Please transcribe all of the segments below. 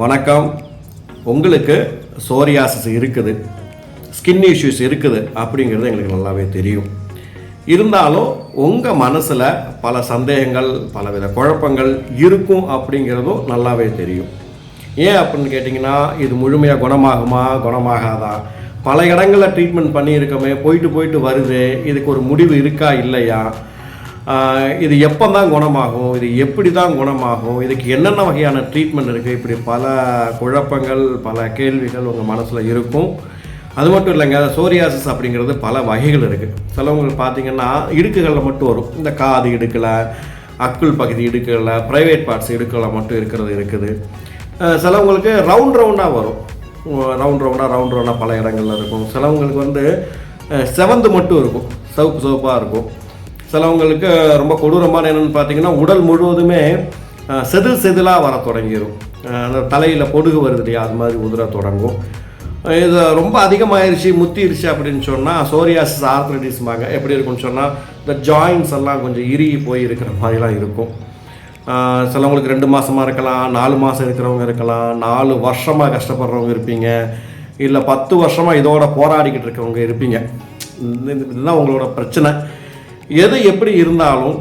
வணக்கம். உங்களுக்கு சோரியாசிஸ் இருக்குது ஸ்கின் இஷ்யூஸ் இருக்குது அப்படிங்கிறது எங்களுக்கு நல்லாவே தெரியும். இருந்தாலும் உங்கள் மனசில் பல சந்தேகங்கள் பலவித குழப்பங்கள் இருக்கும் அப்படிங்கிறதும் நல்லாவே தெரியும். ஏன் அப்படின்னு கேட்டிங்கன்னா இது முழுமையாக குணமாகுமா குணமாகாதா? பல இடங்களில் ட்ரீட்மெண்ட் பண்ணியிருக்கோமே போயிட்டு போயிட்டு வருது இதுக்கு ஒரு முடிவு இருக்கா இல்லையா? இது எப்போ தான் குணமாகும்? இது எப்படி தான் குணமாகும்? இதுக்கு என்னென்ன வகையான ட்ரீட்மெண்ட் இருக்குது இப்படி பல குழப்பங்கள் பல கேள்விகள் உங்கள் மனசில் இருக்கும். அது மட்டும் இல்லைங்க சோரியாசிஸ் அப்படிங்கிறது பல வகைகள் இருக்குது சிலவங்களுக்கு பார்த்தீங்கன்னா இடுக்குகளில் மட்டும் வரும். இந்த காது இடுக்கலை அக்குள் பகுதி இடுக்கலை ப்ரைவேட் பார்ட்ஸ் இடுக்கில் மட்டும் இருக்கிறது இருக்குது. சிலவங்களுக்கு ரவுண்ட் ரவுண்டாக வரும். ரவுண்ட் ரவுண்டாக ரவுண்ட் ரவுண்டாக பல இடங்களில் இருக்கும். சிலவங்களுக்கு வந்து செவந்து மட்டும் இருக்கும். சவுப்பு சவுப்பாக இருக்கும். சிலவங்களுக்கு ரொம்ப கொடூரமான என்னென்னு பார்த்தீங்கன்னா உடல் முழுவதுமே செதில் செதிலாக வர தொடங்கிடும் அந்த தலையில் பொடுகு வருது இல்லையா? அது மாதிரி உதிர தொடங்கும். இது ரொம்ப அதிகமாயிருச்சு முத்திருச்சு அப்படின்னு சொன்னால் சோரியாசிஸ் ஆர்த்ரடிஸ்பாங்க எப்படி இருக்கும்னு சொன்னால் இந்த ஜாயின்ஸ் எல்லாம் கொஞ்சம் இறுகி போய் இருக்கிற மாதிரிலாம் இருக்கும். சிலவங்களுக்கு ரெண்டு மாதமாக இருக்கலாம் நாலு மாதம் இருக்கிறவங்க இருக்கலாம் நாலு வருஷமாக கஷ்டப்படுறவங்க இருப்பீங்க. இல்லை பத்து வருஷமாக இதோட போராடிக்கிட்டு இருக்கவங்க இருப்பீங்க. இந்த- இதுதான் உங்களோட பிரச்சனை. எது எப்படி இருந்தாலும்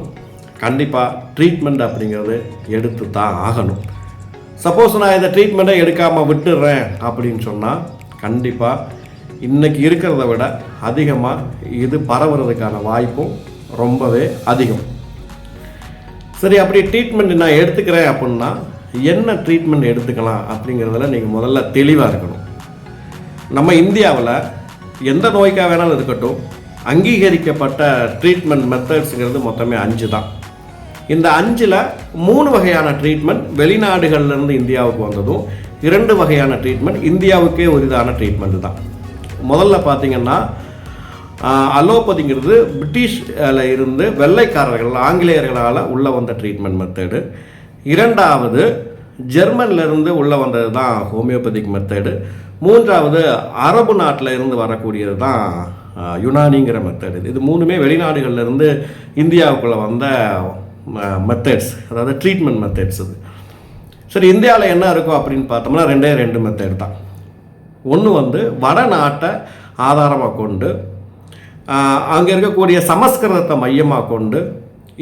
கண்டிப்பாக ட்ரீட்மெண்ட் அப்படிங்கிறது எடுத்து தான் ஆகணும். சப்போஸ் நான் இந்த ட்ரீட்மெண்ட்டை எடுக்காமல் விட்டுடுறேன் அப்படின்னு சொன்னால் கண்டிப்பாக இன்றைக்கி இருக்கிறத விட அதிகமாக இது பரவுறதுக்கான வாய்ப்பும் ரொம்பவே அதிகம். சரி அப்படி ட்ரீட்மெண்ட் நான் எடுத்துக்கிறேன் அப்படின்னா என்ன ட்ரீட்மெண்ட் எடுத்துக்கலாம் அப்படிங்கிறதுல நீங்கள் முதல்ல தெளிவாக இருக்கணும். நம்ம இந்தியாவில் எந்த நோய்க்காக வேணாலும் இருக்கட்டும் அங்கீகரிக்கப்பட்ட ட்ரீட்மெண்ட் மெத்தட்ஸுங்கிறது மொத்தமே அஞ்சு தான். இந்த அஞ்சில் மூணு வகையான ட்ரீட்மெண்ட் வெளிநாடுகள்லேருந்து இந்தியாவுக்கு வந்ததும் இரண்டு வகையான ட்ரீட்மெண்ட் இந்தியாவுக்கே உரிதான ட்ரீட்மெண்ட் தான். முதல்ல பார்த்தீங்கன்னா அலோபதிங்கிறது பிரிட்டிஷில் இருந்து வெள்ளைக்காரர்கள் ஆங்கிலேயர்களால் உள்ளே வந்த ட்ரீட்மெண்ட் மெத்தடு இரண்டாவது ஜெர்மன்லேருந்து உள்ளே வந்தது தான் ஹோமியோபதிக் மெத்தடு மூன்றாவது அரபு நாட்டில் இருந்து வரக்கூடியது தான் யுனானிங்கிற மெத்தடு இது இது மூணுமே வெளிநாடுகள்லேருந்து இந்தியாவுக்குள்ளே வந்த மெத்தட்ஸ் அதாவது ட்ரீட்மெண்ட் மெத்தட்ஸ் இது. சரி இந்தியாவில் என்ன இருக்கும் அப்படின்னு பார்த்தோம்னா ரெண்டே ரெண்டு மெத்தட் தான். ஒன்று வந்து வடநாட்டை ஆதாரமாக கொண்டு அங்கே இருக்கக்கூடிய சமஸ்கிருதத்தை மையமாக கொண்டு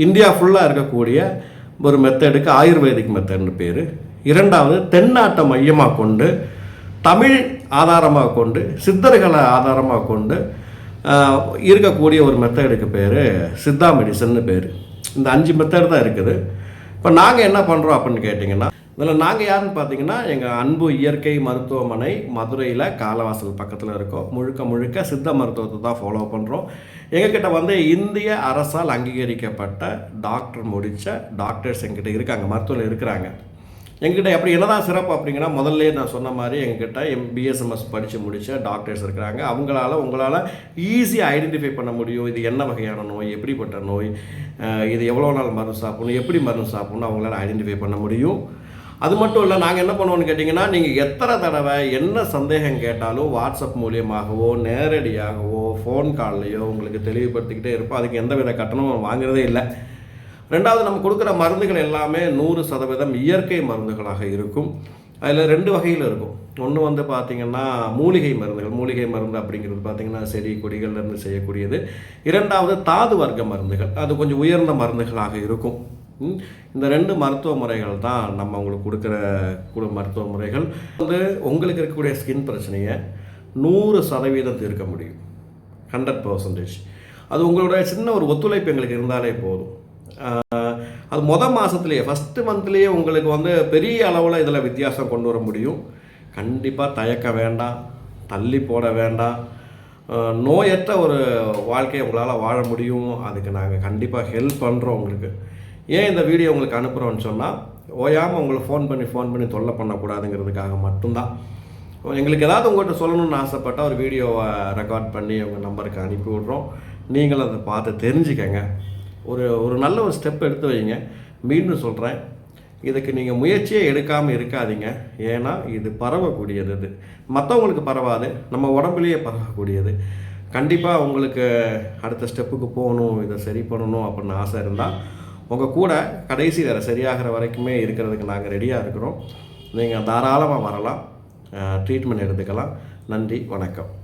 இந்தியா ஃபுல்லாக இருக்கக்கூடிய ஒரு மெத்தடுக்கு ஆயுர்வேதிக் மெத்தட்னு பேர். இரண்டாவது தென்னாட்டை மையமாக கொண்டு தமிழ் ஆதாரமாக கொண்டு சித்தர்களை ஆதாரமாக கொண்டு இருக்கக்கூடிய ஒரு மெத்தடுக்கு பேர் சித்தா மெடிசன்னு பேர். இந்த அஞ்சு மெத்தட் தான் இருக்குது. இப்போ நாங்கள் என்ன பண்ணுறோம் அப்படின்னு கேட்டிங்கன்னா இதில் நாங்கள் யாருன்னு பார்த்தீங்கன்னா எங்கள் அன்பு இயற்கை மருத்துவமனை மதுரையில் காலவாசல் பக்கத்தில் இருக்கோம். முழுக்க முழுக்க சித்த மருத்துவத்தை தான் ஃபாலோ பண்ணுறோம் எங்ககிட்ட வந்து இந்திய அரசால் அங்கீகரிக்கப்பட்ட டாக்டர் முடித்த டாக்டர்ஸ் எங்கிட்ட இருக்காங்க மருத்துவத்தில் இருக்கிறாங்க. எங்கிட்ட எப்படி என்னதான் சிறப்பு அப்படிங்கன்னா முதல்ல நான் சொன்ன மாதிரி எங்ககிட்ட எம் பிஎஸ்எம்எஸ் படித்து முடித்த டாக்டர்ஸ் இருக்கிறாங்க. அவங்களால உங்களால் ஈஸியாக ஐடென்டிஃபை பண்ண முடியும். இது என்ன வகையான நோய் எப்படிப்பட்ட நோய் இது எவ்வளோ நாள் மருந்து சாப்பிடணும் எப்படி மருந்து சாப்பிடணும் அவங்களால ஐடென்டிஃபை பண்ண முடியும். அது மட்டும் இல்லை நாங்கள் என்ன பண்ணுவோம்னு கேட்டிங்கன்னா நீங்கள் எத்தனை தடவை என்ன சந்தேகம் கேட்டாலும் வாட்ஸ்அப் மூலியமாகவோ நேரடியாகவோ ஃபோன் கால்லையோ உங்களுக்கு தெளிவுபடுத்திக்கிட்டே இருப்போம். அதுக்கு எந்த வித கட்டணமும் வாங்குறதே இல்லை. ரெண்டாவது நம்ம கொடுக்குற மருந்துகள் எல்லாமே நூறு சதவீதம் இயற்கை மருந்துகளாக இருக்கும். அதில் ரெண்டு வகையில் இருக்கும். ஒன்று வந்து பார்த்திங்கன்னா மூலிகை மருந்துகள். மூலிகை மருந்து அப்படிங்கிறது பார்த்திங்கன்னா செடி கொடிகள்லேருந்து செய்யக்கூடியது. இரண்டாவது தாது வர்க்க மருந்துகள். அது கொஞ்சம் உயர்ந்த மருந்துகளாக இருக்கும். இந்த ரெண்டு மருத்துவ முறைகள் தான் நம்ம உங்களுக்கு கொடுக்குற கூட மருத்துவ முறைகள். வந்து உங்களுக்கு இருக்கக்கூடிய ஸ்கின் பிரச்சனையை நூறு சதவீதம் தீர்க்க முடியும். Hundred percentage. அது உங்களுடைய சின்ன ஒரு ஒத்துழைப்பு எங்களுக்கு இருந்தாலே போதும். அது மொதல் மாதத்துலேயே ஃபஸ்ட்டு மந்த்லேயே உங்களுக்கு வந்து பெரிய அளவில் இதில் வித்தியாசம் கொண்டு வர முடியும். கண்டிப்பாக தயக்க வேண்டாம் தள்ளி போட வேண்டாம். நோயற்ற ஒரு வாழ்க்கையை உங்களால் வாழ முடியும். அதுக்கு நாங்கள் கண்டிப்பாக ஹெல்ப் பண்ணுறோம் உங்களுக்கு. ஏன் இந்த வீடியோ உங்களுக்கு அனுப்புகிறோன்னு சொன்னால் ஓயாமல் உங்களை ஃபோன் பண்ணி ஃபோன் பண்ணி தொல்லை பண்ணக்கூடாதுங்கிறதுக்காக மட்டும்தான். எங்களுக்கு ஏதாவது உங்கள்கிட்ட சொல்லணும்னு ஆசைப்பட்டால் ஒரு வீடியோவை ரெக்கார்ட் பண்ணி உங்கள் நம்பருக்கு அனுப்பி விட்றோம். நீங்களும் அதை பார்த்து தெரிஞ்சுக்கங்க. ஒரு ஒரு நல்ல ஒரு ஸ்டெப் எடுத்து வைங்க மீண்டும் சொல்கிறேன் இதுக்கு நீங்கள் முயற்சியே எடுக்காமல் இருக்காதீங்க. ஏன்னா இது பரவக்கூடியது இது. மற்றவங்களுக்கு பரவாது. நம்ம உடம்புலேயே பரவக்கூடியது. கண்டிப்பாக உங்களுக்கு அடுத்த ஸ்டெப்புக்கு போகணும் இதை சரி பண்ணணும் அப்படின்னு ஆசை இருந்தால் உங்கள் கூட கடைசி வேறு சரியாகிற வரைக்குமே இருக்கிறதுக்கு நாங்கள் ரெடியாக இருக்கிறோம். நீங்கள் தாராளமாக வரலாம். ட்ரீட்மெண்ட் எடுத்துக்கலாம். நன்றி வணக்கம்.